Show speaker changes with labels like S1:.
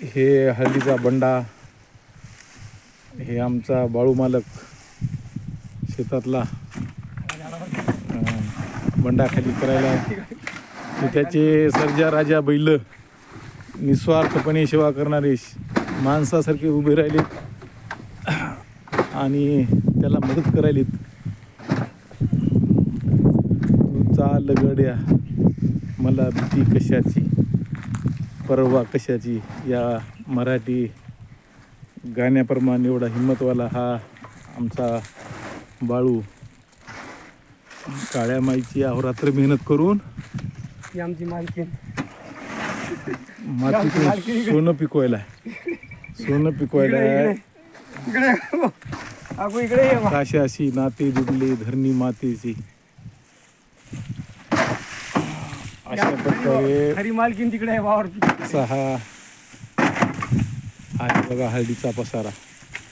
S1: हे हळदीचा बंडा हे आमचा बाळू मालक शेतातला बंडा खाली करायला. त्याचे सर्जा राजा बैल निस्वार्थपणे सेवा करणारे माणसासारखे उभे राहिलेत. आणि त्याला मदत करायलेत. तू चाल गड्या मला भीती कशाची? परवा कशाची या मराठी गाण्याप्रमाणे एवढा हिंमतवाला हा आमचा बाळू काळ्या माईची अहोरात्र मेहनत करून
S2: ही आमची मालकी.
S1: सोनं पिकवायला सोनं पिकवायला
S2: इकडे बा.
S1: काशाशी नाते जुडले धरणी मातेची अशा प्रकारे
S2: खरी मालकीन तिकडे आहे वावर
S1: असा हा आहे बघा हळदीचा पसारा.